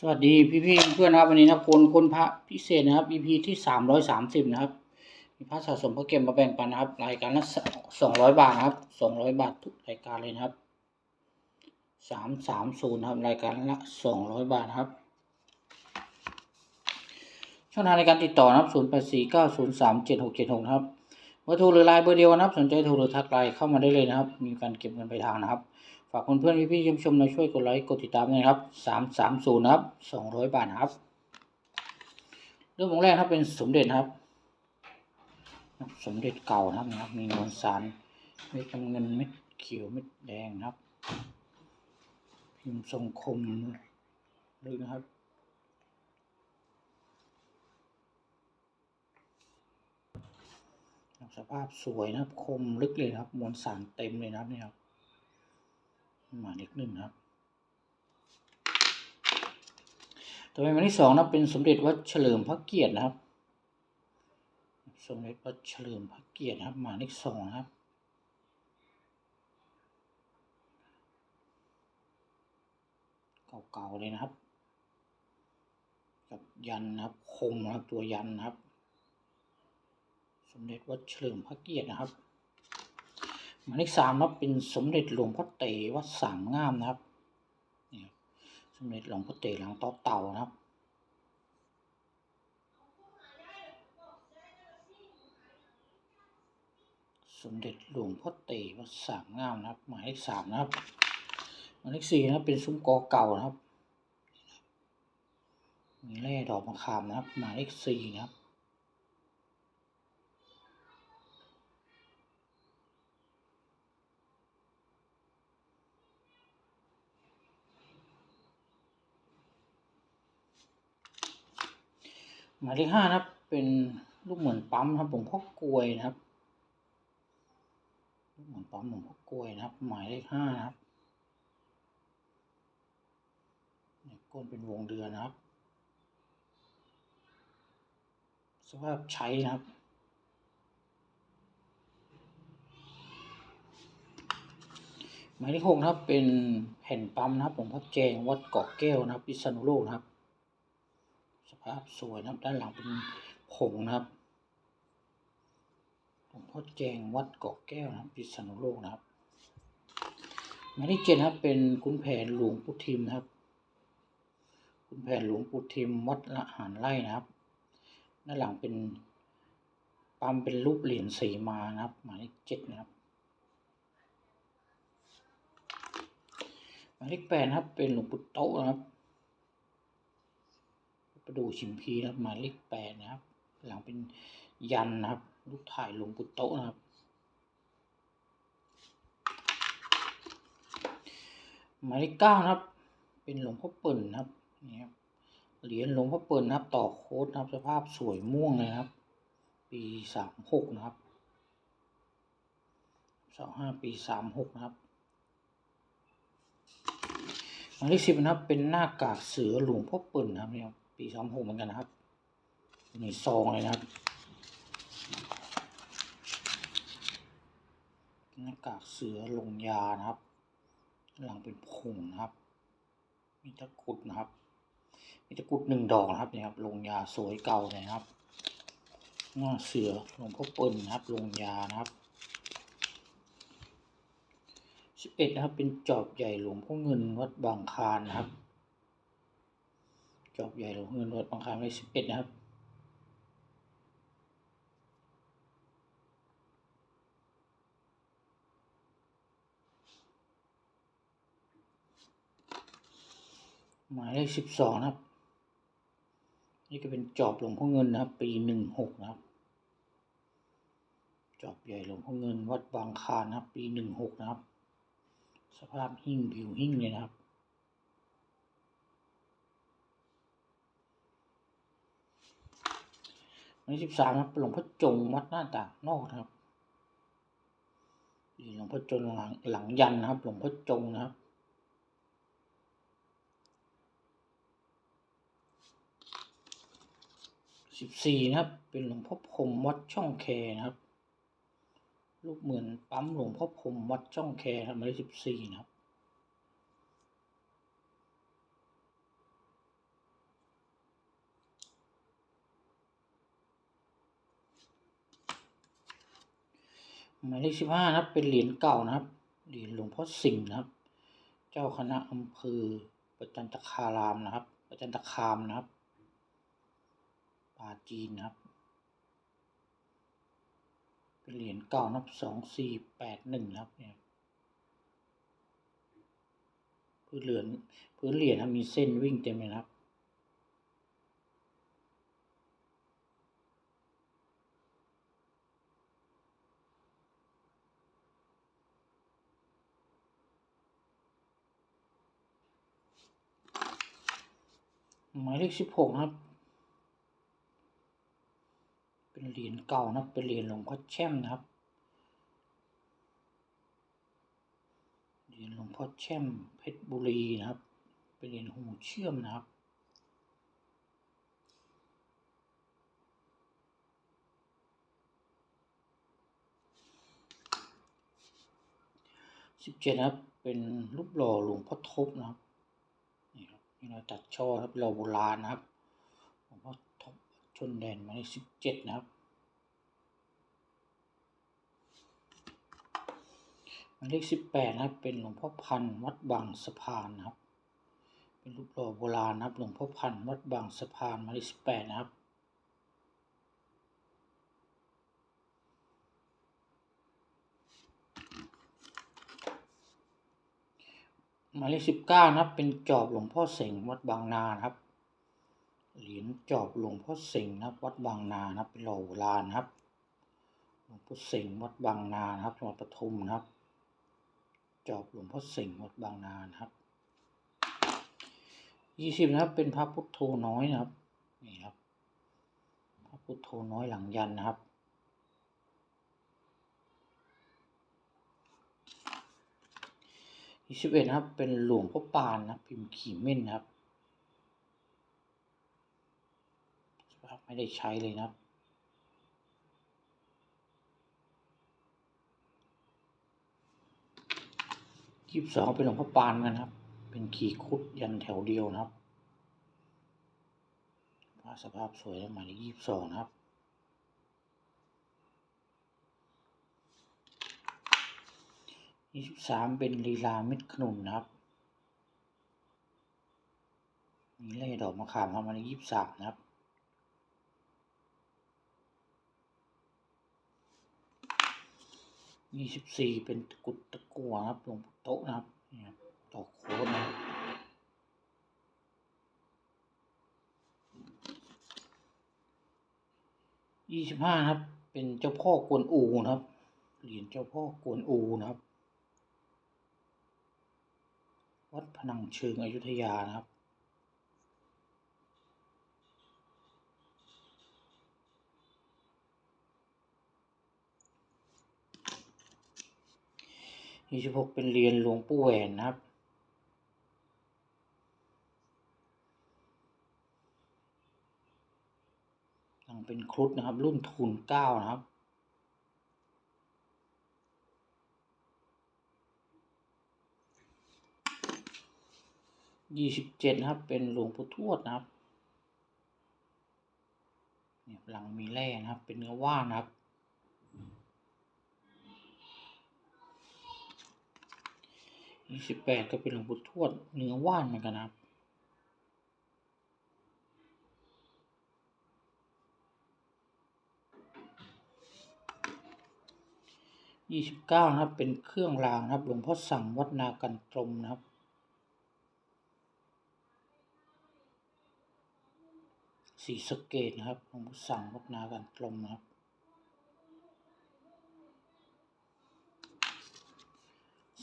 สวัสดีพี่พี่เพื่อนครับวันนี้นะครับคนคนพระพิเศษนะครับ EP ที่สามร้อยสามสิบนะครับ มีพระสะสมพระเก็บมาแบ่งปันนะครับ รายการละสองร้อยบาทนะครับสองร้อยบาททุกรายการเลยนะครับสามสามศูนย์ครับรายการละสองร้อยบาทครับ ช่องทางในการติดต่อนะครับศูนย์แปดสี่เก้าศูนย์สามเจ็ดหกเจ็ดหกครับเบอร์โทรหรือไลน์เบอร์เดียวนะครับ สนใจโทรหรือทักไลน์เข้ามาได้เลยนะครับ มีการเก็บเงินปลายทางนะครับากเพื่อนๆพี่ๆชมชมนะช่วยกดไลค์กดติดตามด้วยนะครับสามสามศูนย์นะครับสองร้อยบาทนะครับ เรื่องของแรกครับเป็นสมเด็จครับ สมเด็จเก่านะครับนะครับ มีมวลสารเม็ดเงินเม็ดเขียวเม็ดแดงครับ พิมพ์ทรงคมเลยนะครับสภาพสวยนะครับ คมลึกเลยครับ มวลสารเต็มเลยนะครับเนี่ยครับ หมายเลขหนึ่งครับต่อไปหมายเลขสองนะเป็นสมเด็จวัดเฉลิมพระเกียรตินะครับ สมเด็จวัดเฉลิมพระเกียรตินะครับหมายเลขสองนะครับเก่าๆเลยนะครับ กับยันนะครับคมนะครับตัวยันนะครับ สมเด็จวัดเฉลิมพระเกียรตินะครับ หมายเลขสามนะครับเป็นสมเด็จหลวงพ่อเต๋วัดสามงามนะครับนี่สมเด็จหลวงพ่อเต๋หลังต่อเต่านะครับสมเด็จหลวงพ่อเต๋วัดสามงามนะครับ หมายเลขสามนะครับ หมายเลขสี่นะครับเป็นซุ้มกอเก่านะครับ มีแร่ดอกมะขามนะครับ หมายเลขสี่นะครับ หมายเลขห้านะครับ เป็นลูกเหมือนปั๊มนะครับหลวงพ่อกลวยนะครับลูกเหมือนปั๊มหลวงพ่อกลวยนะครับ หมายเลขห้านะครับเนี่ยก้นเป็นวงเดือนนะครับ สภาพใช้นะครับหมายเลขหกนะครับเป็นแผ่นปั๊มนะครับหลวงพ่อแจงวัดเกาะแก้วนะครับพิษณุโลกนะครับ ภาพสวยนะครับ ด้านหลังเป็นผงนะครับหลวงพ่อแจงวัดเกาะแก้วนะครับพิษณุโลกนะครับหมายเลขเจ็ดนครับเป็นคุณแผนหลวงปู่ทิมนะครับ คุณแผนหลวงปู่ทิมวัดละหารไร่นะครับ ด้านหลังเป็นปั๊มเป็นรูปเหรียญสีมานะครับ หมายเลขเจ็ดนะครับหมายเลขแปดครับเป็นหลวงปู่โตนะครับ ประดูชิมพีนะครับหมายเลขแปดนะครับ หลังเป็นยันนะครับ ลูกถ่ายหลวงปู่โตนะครับหมายเลขเก้านะครับ เป็นหลวงพ่อเปิ่นนะครับนี่ครับเหรียญหลวงพ่อเปิ่นนะครับ ต่อโค้ดนะครับสภาพสวยม่วงเลยนะครับ ปีสามหกนะครับสองห้าปีสามหกนะครับหมายเลขสิบนะครับเป็นหน้ากากเสือหลวงพ่อเปิ่นนะครับเนี่ยครับ ปีสามหกเหมือนกันนะครับนี่ซองเลยนะครับหน้ากากเสือลงยานะครับ หลังเป็นผงนะครับ มีตะกรุดนะครับ มีตะกรุดหนึ่งดอกนะครับเนี่ยครับลงยาสวยเก่าเลยนะครับ หน้าเสือหลวงพ่อเปิ่นนะครับ ลงยานะครับสิบเอ็ดนะครับเป็นจอบใหญ่หลวงพ่อเงินวัดบางคานนะครับ จอบใหญ่หลงพ่อเงินวัดบางคลานเลขสิบเอ็ดนะครับ หมายเลขสิบสองนะครับ นี่ก็เป็นจอบหลวงพ่อเงินนะครับ ปีหนึ่งหกนะครับ จอบใหญ่หลวงพ่อเงินวัดบางคานนะครับ ปีหนึ่งหกนะครับ สภาพหิ้งผิวหิ้งเลยนะครับ วันที่สิบสามครับหลวงพ่อจงวัดหน้าต่างนอกครับหลวงพ่อจงหลังหลังยันนะครับ หลวงพ่อจงนะครับสิบสี่นะครับ เป็นหลวงพ่อพรมวัดช่องแคนะครับรูปเหมือนปั๊มหลวงพ่อพรมวัดช่องแคครับหมายเลขสิบสี่นะครับ หมายเลขสิบห้านะครับ เป็นเหรียญเก่านะครับ เหรียญหลวงพ่อสิงห์นะครับ เจ้าคณะอำเภอประจันตคารามนะครับ ประจันตคามนะครับปาจีนนะครับ เป็นเหรียญเก่านะับสองสี่แปดหนึ่งนะครับเนี่ยพื้นเหรียญพื้นเหรียญมีเส้นวิ่งเต็มเลยนะครับ หมายเลขสิบหกนะครับ เป็นเหรียญเก่านะเป็นเหรียญหลวงพ่อแช่มนะครับเหรียญหลวงพ่อแช่มเพชรบุรีนะครับ เป็นเหรียญหูเชื่อมนะครับสิบเจ็ดนะครับ เป็นรูปหล่อหลวงพ่อทบนะครับ นี่เราตัดช่อครับหล่อโบราณนะครับหลวงพ่อทบชนแดนหมายเลขสิบเจ็ดนะครับหมายเลขสิบแปดนะครับ เป็นหลวงพ่อพันธ์วัดบางสะพานนะครับ เป็นรูปหล่อโบราณนะครับ หลวงพ่อพันธ์วัดบางสะพานหมายเลขสิบแปดนะครับ หมายเลขสิบเก้านะครับ เป็นจอบหลวงพ่อเสงวัดบางนานะครับ เหรียญจอบหลวงพ่อเสงนะครับ วัดบางนานะครับเป็นหล่อโบราณนะครับหลวงพ่อเสงวัดบางนานะครับจังหวัดปทุมนะครับ จอบหลวงพ่อเสงวัดบางนานะครับยี่สิบนะครับ เป็นพระพุทโธน้อยนะครับนี่ครับ พระพุทโธน้อยหลังยันนะครับ ยี่สิบเอ็ดนะครับ เป็นหลวงพ่อปานนะพิมพ์ขีเม่นนะครับสภาพไม่ได้ใช้เลยนะครับยี่สิบสองเป็นหลวงพ่อปานกันครับ เป็นขีคุดยันแถวเดียวนะครับสภาพสวยแล้วมายเลขยี่สิบสองนะครับ ยี่สิบสามเป็นลีลาเม็ดขนุนนะครับมีเล่ดอกมะขามครับหมายเลขยี่สิบสามนะครับยี่สิบสี่เป็นตะกุดตะกัวครับหลวงปู่โต๊ะนะครับนี่อกโค้ดนะครับยี่สิบห้านะครับ เป็นเจ้าพ่อกวนอูนะครับเหรียญเจ้าพ่อกวนอูนะครับ วัดพนังเชิงอยุธยานะครับ ยี่สิบหกเป็นเรียญหลวงปู่แหวนนะครับยังเป็นครุฑนะครับ รุ่นทูนเก้านะครับ ยี่สิบเจ็ดนะครับ เป็นหลวงปู่ทวดนะครับเนี่ยหลังมีแร่นะครับ เป็นเนื้อว่านนะครับ ยี่สิบแปดก็เป็นหลวงปู่ทวด เนื้อว่านเหมือนกันนะครับยี่สิบเก้านะครับ เป็นเครื่องรางนะครับ หลวงพ่อสั่งวัดนากันตรมนะครับ สีสเกตนะครับหลวงสั่งวัดนากันตรมนะครับ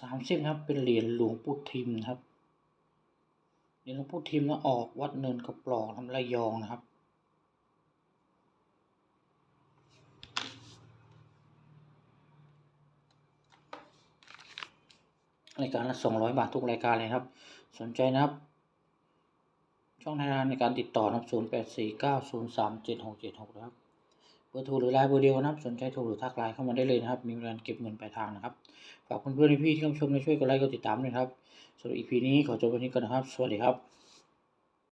สามสิบครับเป็นเหรียญหลวงปู่ทิมนะครับเหรียญหลวงปู่ทิมนะออกวัดเนินกระปลอกทำระยองนะครับรายการละสองร้อยบาททุกรายการเลยครับ สนใจนะครับ ช่องทางในการติดต่อนะครับศูนย์แปดสี่เก้าศูนย์สามเจ็ดหกเจ็ดหกนะครับเบอร์โทรหรือไลน์เบอร์เดียวนะครับ สนใจโทรหรือทักไลน์เข้ามาได้เลยนะครับ มีการเก็บเงินปลายทางนะครับ ฝากเพื่อนๆพี่ที่เข้ามาชมและช่วยกดไลค์กดติดตามด้วยครับสำหรับอีพีนี้ขอจบวันนี้ก่อนนะครับ สวัสดีครับ